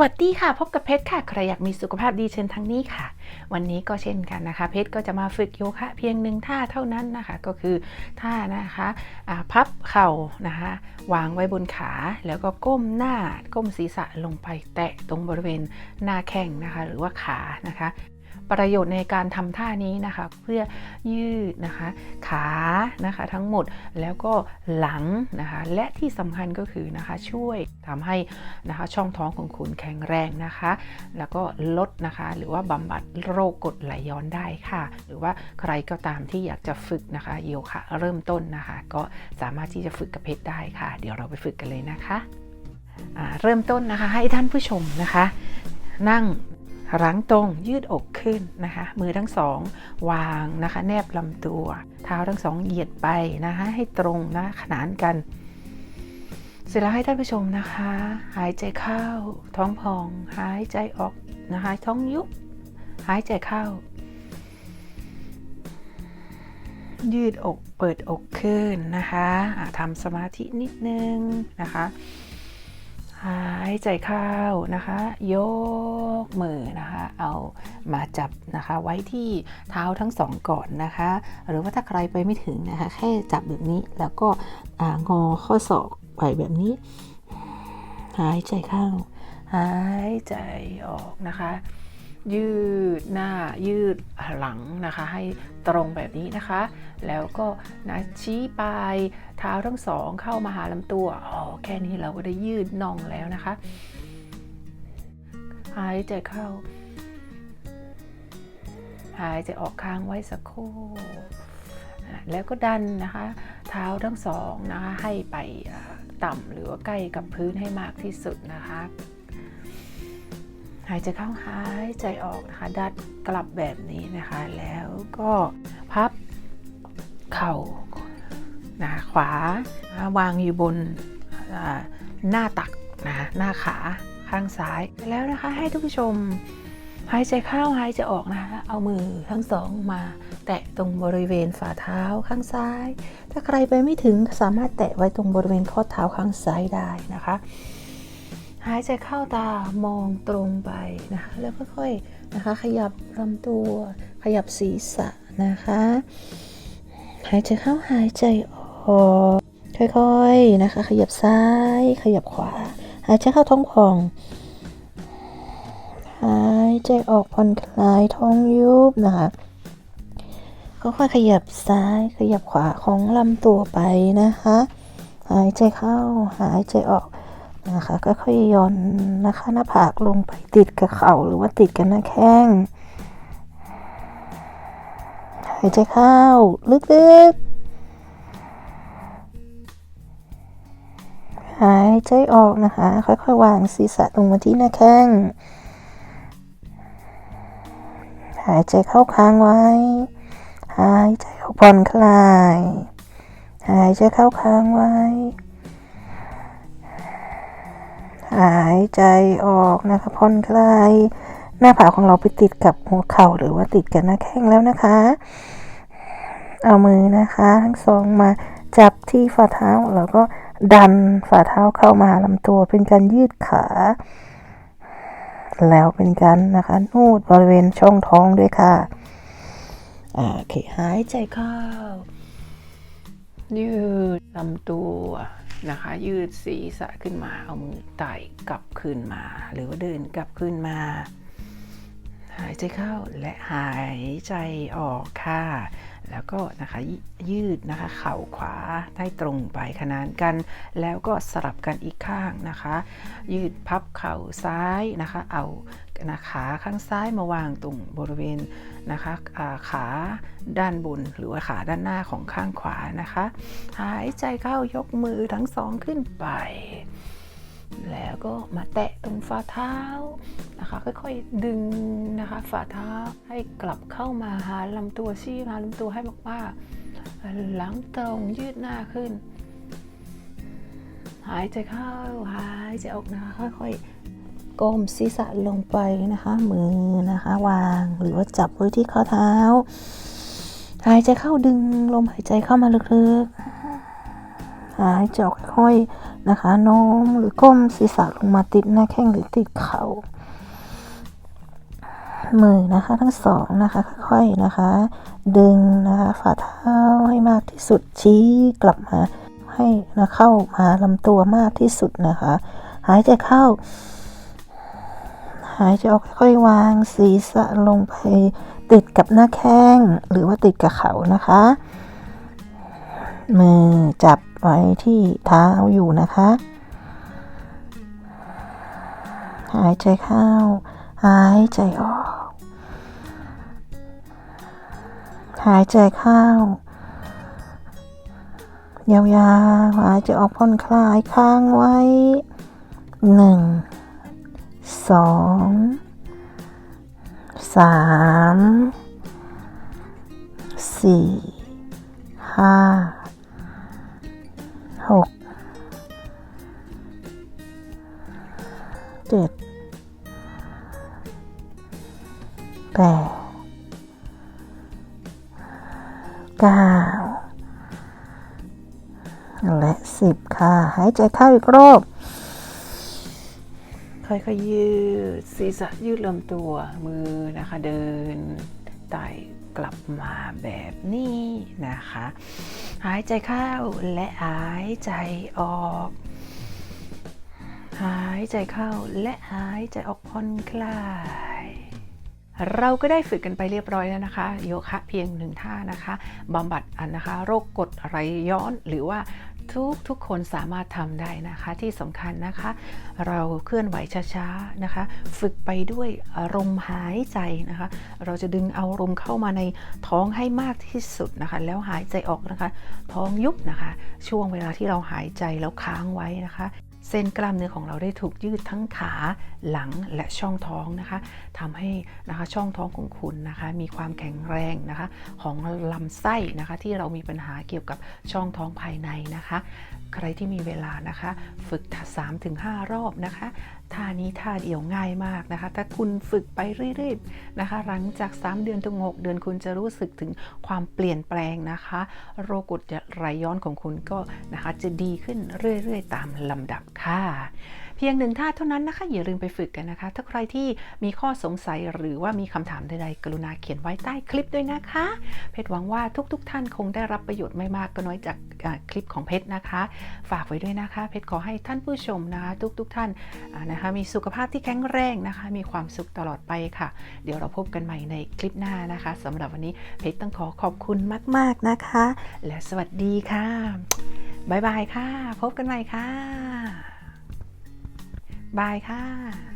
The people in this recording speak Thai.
วัสดีค่ะ พบกับเพชรค่ะ ใครอยากมีสุขภาพดีเช่นทางนี้ค่ะ วันนี้ก็เช่นกันนะคะ เพชรก็จะมาฝึกโยคะเพียงหนึ่งท่าเท่านั้นนะคะ ก็คือท่านะคะอ่าพับเข่านะคะ วางไว้บนขา แล้วก็ก้มหน้าก้มศีรษะลงไปแตะตรงบริเวณหน้าแข้งนะคะ หรือว่าขานะคะ ประโยชน์ในการทำท่านี้นะคะ เพื่อยืดนะคะ ขานะคะทั้งหมดแล้วก็หลังนะคะ และที่สำคัญก็คือนะคะช่วยทำให้นะคะช่องท้องของคุณแข็งแรงนะคะ แล้วก็ลดนะคะหรือว่าบำบัดโรคกดไหลย้อนได้ค่ะ หรือว่าใครก็ตามที่อยากจะฝึกนะคะโยคะเริ่มต้นนะคะ ก็สามารถที่จะฝึกกับเพชรได้ค่ะ เดี๋ยวเราไปฝึกกันเลยนะคะเริ่มต้นนะคะให้ท่านผู้ชมนะคะ นั่ง รั้งตรงยืดอกขึ้นนะคะ มือทั้งสองวางนะคะ แนบลำตัว เท้าทั้งสองเหยียดไปนะคะ ให้ตรงนะขนานกัน เสร็จแล้วให้ท่านผู้ชมนะคะ หายใจเข้า ท้องพอง หายใจออกนะคะ ท้องยุบหายใจเข้า ยืดอกเปิดอกขึ้นนะคะอะทำสมาธินิดนึงนะคะ หายใจเข้านะคะ ยกมือนะคะ เอามาจับนะคะไว้ที่เท้าทั้งสองก่อนนะคะ หรือว่าถ้าใครไปไม่ถึงนะคะ แค่จับแบบนี้แล้วก็องอข้อศอกไปแบบนี้ หายใจเข้า หายใจออกนะคะ ยืดหน้ายืดหลังนะคะ ให้ตรงแบบนี้นะคะ แล้วก็นะชี้ปลายเท้าทั้งสองเข้ามาหาลำตัวอ๋อแค่นี้เราก็ได้ยืดน่องแล้วนะคะ หายใจเข้า หายใจออกค้างไว้สักครู่แล้วก็ดันนะคะ เท้าทั้งสองนะคะให้ไปต่ำหรือว่าใกล้กับพื้นให้มากที่สุดนะคะ หายใจเข้าหายใจออกนะคะ ดัดกลับแบบนี้นะคะ แล้วก็พับเข่านะคะขวาวางอยู่บนหน้าตักนะคะหน้าขาข้างซ้ายแล้วนะคะให้ทุกผู้ชมหายใจเข้าหายใจออกนะคะ เอามือทั้งสองมา แตะตรงบริเวณฝ่าเท้าข้างซ้าย ถ้าใครไปไม่ถึงสามารถแตะไว้ตรงบริเวณข้อเท้าข้างซ้ายได้นะคะ หายใจเข้าตามองตรงไปนะคะแล้วค่อยๆนะคะ ขยับลำตัว ขยับศีรษะนะคะ หายใจเข้าหายใจออกค่อยๆนะคะ ขยับซ้าย ขยับขวา หายใจเข้าท้องพอง หายใจออกผ่อนคลายท้องยุบนะคะค่อยๆขยับซ้ายขยับขวาของลำตัวไปนะคะ หายใจเข้าหายใจออก นะคะ ก็ค่อยย่อนนะคะหน้าผากลงไปติดกับเข่าหรือว่าติดกับหน้าแข้งหายใจเข้า ลึกๆ หายใจออกนะคะ ค่อยๆ วางศีรษะลงมาที่หน้าแข้ง หายใจเข้าค้างไว้ หายใจออกผ่อนคลาย หายใจเข้าค้างไว้ หายใจออกนะคะผ่อนคลาย หน้าผากของเราไปติดกับหัวเข่าหรือว่าติดกับหน้าแข้งแล้วนะคะ เอามือนะคะ ทั้งสองมาจับที่ฝ่าเท้าแล้วก็ดันฝ่าเท้าเข้ามาหาลำตัวเป็นการยืดขา แล้วเป็นการนะคะนูดบริเวณช่องท้องด้วยค่ะโอเคหายใจเข้ายืดลำตัว นะคะ ยืดศีรษะขึ้นมาเอามือไต่กลับขึ้นมา หรือว่าเดินกลับขึ้นมาายใจเข้าและหายใจออกค่ะ แล้วก็นะคะยยืดนะคะเข่าขวาให้ตรงไปขนานกัน แล้วก็สลับกันอีกข้างนะคะ ยืดพับเข่าซ้ายนะคะ เอานะขาข้างซ้ายมาวางตรงบริเวณนะคะาขาด้านบนหรือว่าขาด้านหน้าของข้างขวานะคะ หายใจเข้ายกมือทั้งสองขึ้นไป แล้วก็มาแตะตรงฝ่าเท้า นะคะค่อยๆดึงนะคะฝ่าเท้าให้กลับเข้ามาหาลำตัวชี้มาลำตัวให้มากๆหลังตรงยืดหน้าขึ้น หายใจเข้าหายใจออกนะคะค่อยๆก้มศีรษะลงไปนะคะ มือนะคะวางหรือว่าจับไว้ที่ข้อเท้า หายใจเข้าดึงลมหายใจเข้ามาลึกๆหายใจออกค่อยๆนะคะโน้มหรือก้มศีรษะลงมาติดหน้าแข้งหรือติดเขา่า มือนะคะทั้งสองนะคะค่อยๆนะคะ ดึงนะคะฝ่าเท้าให้มากที่สุดชี้กลับมาให้นะเข้ามาลำตัวมากที่สุดนะคะ หายใจเข้า หายใจออกค่อยๆวางศีรษะลงไปติดกับหน้าแข้งหรือว่าติดกับเขานะคะ มือจับไว้ที่เท้าอยู่นะคะ หายใจเข้า หายใจออก หายใจเข้ายาวๆหายใจออกผ่อนคลายค้างไว้หนึ่งสองสามสี่ห้าหกเจ็ดแปด เก้าและสิบค่ะ หายใจเข้าอีกรอบ ค่อยๆยืดศีรษะยืดลำตัวมือนะคะเดินไต่กลับมาแบบนี้นะคะ หายใจเข้าและหายใจออก หายใจเข้าและหายใจออกผ่อนคลาย เราก็ได้ฝึกกันไปเรียบร้อยแล้วนะคะ โยคะเพียงหนึ่งท่านะคะบำบัดอันนะคะ โรคกรดไหลย้อนหรือว่าทุกทุกคนสามารถทำได้นะคะที่สำคัญนะคะ เราเคลื่อนไหวช้าๆนะคะ ฝึกไปด้วยอารมณ์หายใจนะคะ เราจะดึงเอาลมเข้ามาในท้องให้มากที่สุดนะคะ แล้วหายใจออกนะคะ ท้องยุบนะคะ ช่วงเวลาที่เราหายใจแล้วค้างไว้นะคะ เส้นกล้ามเนื้อของเราได้ถูกยืดทั้งขาหลังและช่องท้องนะคะทำให้นะคะช่องท้องของคุณนะคะมีความแข็งแรงนะคะของลำไส้นะคะที่เรามีปัญหาเกี่ยวกับช่องท้องภายในนะคะ ใครที่มีเวลานะคะ ฝึกสามถึงห้ารอบนะคะท่านี้ท่าเดียวง่ายมากนะคะ ถ้าคุณฝึกไปเรื่อยๆนะคะ หลังจาก 3 เดือนถึง 6 เดือนคุณจะรู้สึกถึงความเปลี่ยนแปลงนะคะ โรคกรดไหลย้อนของคุณก็นะคะจะดีขึ้นเรื่อยๆ ตามลำดับค่ะ เพียงหนึ่งท่าเท่านั้นนะคะ อย่าลืมไปฝึกกันนะคะ ถ้าใครที่มีข้อสงสัยหรือว่ามีคำถามใดๆ กรุณาเขียนไว้ใต้คลิปด้วยนะคะ เพชรหวังว่าทุกๆท่านคงได้รับประโยชน์ไม่มากก็น้อยจากคลิปของเพชรนะคะ ฝากไว้ด้วยนะคะ เพชรขอให้ท่านผู้ชมนะคะ ทุกๆท่านอ่านะคะมีสุขภาพที่แข็งแรงนะคะ มีความสุขตลอดไปค่ะ เดี๋ยวเราพบกันใหม่ในคลิปหน้านะคะสำหรับวันนี้เพชรต้องขอขอบคุณมาก ๆนะคะ และสวัสดีค่ะบ๊ายบายค่ะ พบกันใหม่ค่ะ บายค่ะ